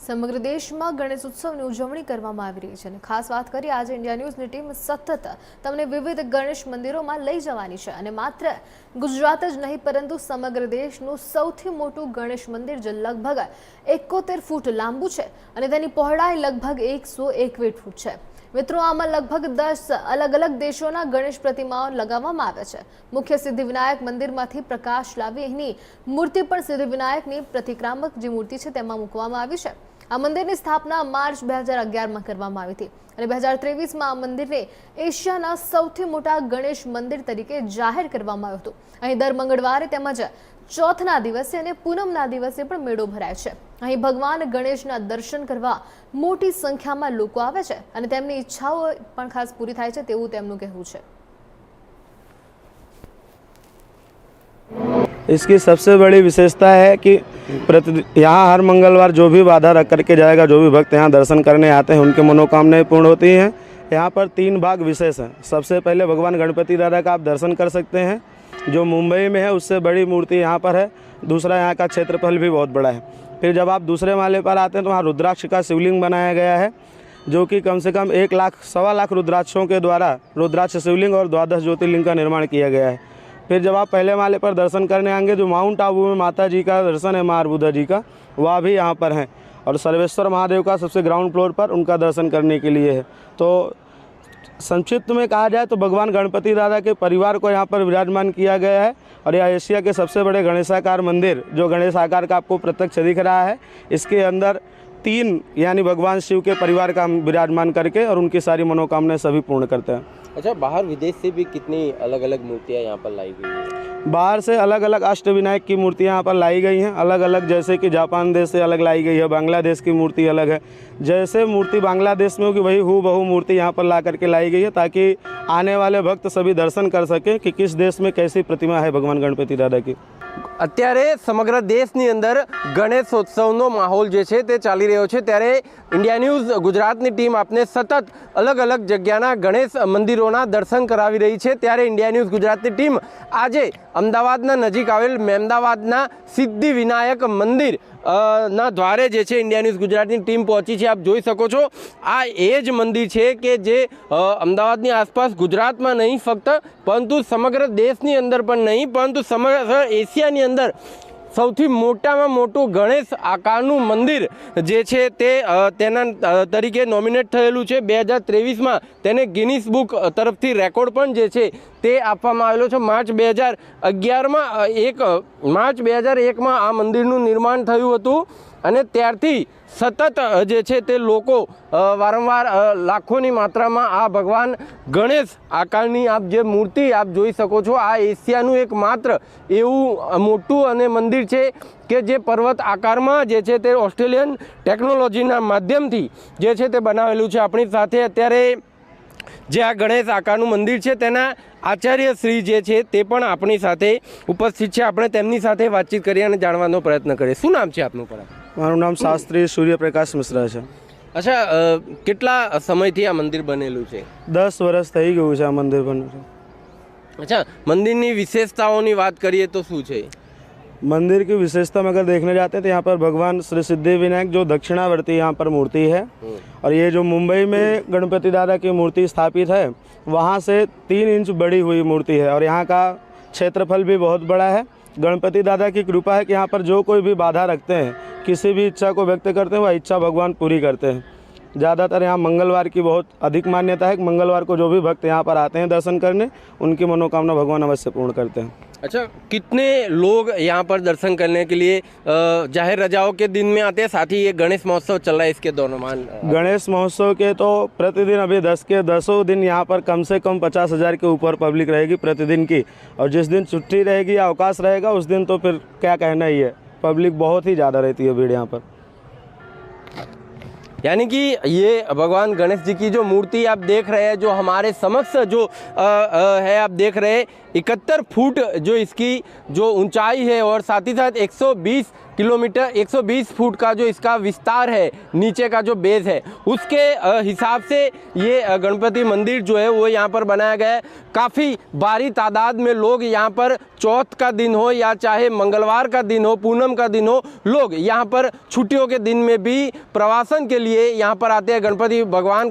સમગ્ર દેશમાં ગણેશ ઉત્સવની ઉજવણી કરવામાં આવી રહી છે અને ખાસ વાત કરીએ, આજે ઇન્ડિયા ન્યૂઝની ટીમ સતત તમને વિવિધ ગણેશ મંદિરોમાં લઈ જવાની છે અને માત્ર ગુજરાત જ નહીં, પરંતુ સમગ્ર દેશનું સૌથી મોટું ગણેશ મંદિર જે લગભગ એકોતેર ફૂટ લાંબુ છે અને તેની પહોળાઈ લગભગ એકસો એકવીસ ફૂટ છે. મિત્રો, આમાં લગભગ દસ અલગ અલગ દેશોના ગણેશ પ્રતિમાઓ લગાવવામાં આવે છે. મુખ્ય સિદ્ધિવિનાયક મંદિરમાંથી પ્રકાશ લાવી એની મૂર્તિ પણ સિદ્ધિવિનાયકની પ્રતિક્રામક જે મૂર્તિ છે તેમાં મૂકવામાં આવી છે. આ મંદિરની સ્થાપના માર્ચ બે હજાર અગિયારમાં કરવામાં આવી હતી અને બે હજાર ત્રેવીસમાં આ મંદિરને એશિયાના સૌથી મોટા ગણેશ મંદિર તરીકે જાહેર કરવામાં આવ્યું હતું અહીં દર મંગળવારે તેમજ ચોથના દિવસે અને પૂનમના દિવસે પણ મેળો ભરાય છે અહીં ભગવાન ગણેશના દર્શન કરવા મોટી સંખ્યામાં લોકો આવે છે અને તેમની ઈચ્છાઓ પણ ખાસ પૂરી થાય છે તેવું તેમનું કહેવું છે इसकी सबसे बड़ी विशेषता है कि प्रति यहाँ हर मंगलवार जो भी बाधा रख करके जाएगा, जो भी भक्त यहाँ दर्शन करने आते हैं, उनकी मनोकामनाएँ पूर्ण होती हैं। यहाँ पर तीन भाग विशेष हैं। सबसे पहले भगवान गणपति दादा का आप दर्शन कर सकते हैं, जो मुंबई में है, उससे बड़ी मूर्ति यहाँ पर है। दूसरा यहाँ का क्षेत्रफल भी बहुत बड़ा है। फिर जब आप दूसरे माले पर आते हैं तो वहाँ रुद्राक्ष का शिवलिंग बनाया गया है, जो कि कम से कम एक लाख, सवा लाख रुद्राक्षों के द्वारा, रुद्राक्ष शिवलिंग और द्वादश ज्योतिर्लिंग का निर्माण किया गया है। फिर जब आप पहले माले पर दर्शन करने आएँगे, जो माउंट आबू में माता जी का दर्शन है, माँ अर्बुदा जी का, वह भी यहाँ पर हैं। और सर्वेश्वर महादेव का सबसे ग्राउंड फ्लोर पर उनका दर्शन करने के लिए है। तो संक्षिप्त में कहा जाए तो भगवान गणपति दादा के परिवार को यहाँ पर विराजमान किया गया है। और यह एशिया के सबसे बड़े गणेशाकार मंदिर, जो गणेश आकार का आपको प्रत्यक्ष दिख रहा है, इसके अंदर तीन यानी भगवान शिव के परिवार का विराजमान करके और उनकी सारी मनोकामनाएँ सभी पूर्ण करते हैं। अच्छा बाहर विदेश से भी कितनी अलग अलग मूर्तियाँ यहाँ पर लाई गई हैं? बाहर से अलग अलग अष्ट विनायक की मूर्तियाँ यहाँ पर लाई गई हैं। अलग अलग जैसे कि जापान देश से अलग लाई गई है, बांग्लादेश की मूर्ति अलग है। जैसे मूर्ति बांग्लादेश में होगी वही हु बहु मूर्ति यहाँ पर ला करके लाई गई है, ताकि आने वाले भक्त सभी दर्शन कर सकें कि किस देश में कैसी प्रतिमा है भगवान गणपति दादा की। અત્યારે સમગ્ર દેશની અંદર ગણેશોત્સવનો માહોલ જે છે તે ચાલી રહ્યો છે. ત્યારે ઇન્ડિયા ન્યૂઝ ગુજરાતની ટીમ આપને સતત અલગ અલગ જગ્યાના ગણેશ મંદિરોના દર્શન કરાવી રહી છે. ત્યારે ઇન્ડિયા ન્યૂઝ ગુજરાતની ટીમ આજે અમદાવાદના નજીક આવેલ મહેમદાવાદના સિદ્ધિ વિનાયક મંદિર ના દ્વારે જે છે ઇન્ડિયા ન્યૂઝ ગુજરાતની ટીમ પહોંચી છે. આપ જોઈ શકો છો, આ એ જ મંદિર છે કે જે અમદાવાદની આસપાસ ગુજરાતમાં નહીં ફક્ત, પરંતુ સમગ્ર દેશની અંદર પણ નહીં, પરંતુ સમગ્ર એશિયાની અંદર સૌથી મોટામાં મોટું ગણેશ આકારનું મંદિર જે છે તે તેના તરીકે નોમિનેટ થયેલું છે. બે હજાર ત્રેવીસમાં તેને ગિનિસ બુક તરફથી રેકોર્ડ પણ જે છે તે આપવામાં આવેલો છે. માર્ચ બે હજાર અગિયારમાં એક માર્ચ બે હજાર એકમાં આ મંદિરનું નિર્માણ થયું હતું અને ત્યારથી સતત જે છે તે લોકો વારંવાર લાખોની માત્રામાં આ ભગવાન ગણેશ આકારની આપ જે મૂર્તિ આપ જોઈ શકો છો, આ એશિયાનું એક માત્ર એવું મોટું અને મંદિર છે કે જે પર્વત આકારમાં જે છે તે ઓસ્ટ્રેલિયન ટેકનોલોજીના માધ્યમથી જે છે તે બનાવેલું છે. આપણી સાથે અત્યારે જે આ ગણેશ આકારનું મંદિર છે તેના આચાર્ય શ્રી જે છે તે પણ આપણી સાથે ઉપસ્થિત છે. આપણે તેમની સાથે વાતચીત કરીએ અને જાણવાનો પ્રયત્ન કરીએ. શું નામ છે આપનું પણ મારું નામ શાસ્ત્રી સૂર્યપ્રકાશ મિશ્રા છે. અચ્છા કેટલા સમયથી આ મંદિર બનેલું છે? દસ વર્ષ થઈ ગયું છે આ મંદિર બનવું અચ્છા મંદિરની વિશેષતાઓની વાત કરીએ તો શું છે? मंदिर की विशेषता में अगर देखने जाते हैं तो यहाँ पर भगवान श्री सिद्धि विनायक जो दक्षिणावर्ती यहाँ पर मूर्ति है, और ये जो मुंबई में गणपति दादा की मूर्ति स्थापित है, वहाँ से तीन इंच बड़ी हुई मूर्ति है, और यहाँ का क्षेत्रफल भी बहुत बड़ा है। गणपति दादा की कृपा है कि यहाँ पर जो कोई भी बाधा रखते हैं, किसी भी इच्छा को व्यक्त करते हैं, वह इच्छा भगवान पूरी करते हैं। ज़्यादातर यहाँ मंगलवार की बहुत अधिक मान्यता है। कि मंगलवार को जो भी भक्त यहाँ पर आते हैं दर्शन करने उनकी मनोकामना भगवान अवश्य पूर्ण करते हैं। अच्छा कितने लोग यहाँ पर दर्शन करने के लिए ज़ाहिर रजाओं के दिन में आते हैं साथ ही ये गणेश महोत्सव चल रहा है इसके दोनों दौरान गणेश महोत्सव के तो प्रतिदिन अभी दस के दसों दिन यहाँ पर कम से कम पचास हज़ार के ऊपर पब्लिक रहेगी प्रतिदिन की। और जिस दिन छुट्टी रहेगी या अवकाश रहेगा उस दिन तो फिर क्या कहना ही है पब्लिक बहुत ही ज़्यादा रहती है भीड़ यहाँ पर। यानी कि ये भगवान गणेश जी की जो मूर्ति आप देख रहे हैं जो हमारे समक्ष जो आ, आ, है आप देख रहे हैं इकहत्तर फुट जो इसकी जो ऊंचाई है और साथ ही साथ 120 किलोमीटर 120 फुट का जो इसका विस्तार है, नीचे का जो बेस है, उसके हिसाब से ये गणपति मंदिर जो है, वो यहाँ पर बनाया गया है। काफ़ी भारी तादाद में लोग यहाँ पर चौथ का दिन हो या चाहे मंगलवार का दिन हो, पूनम का दिन हो, लोग यहाँ पर छुट्टियों के दिन में भी प्रवासन के लिए यहाँ पर आते हैं। गणपति भगवान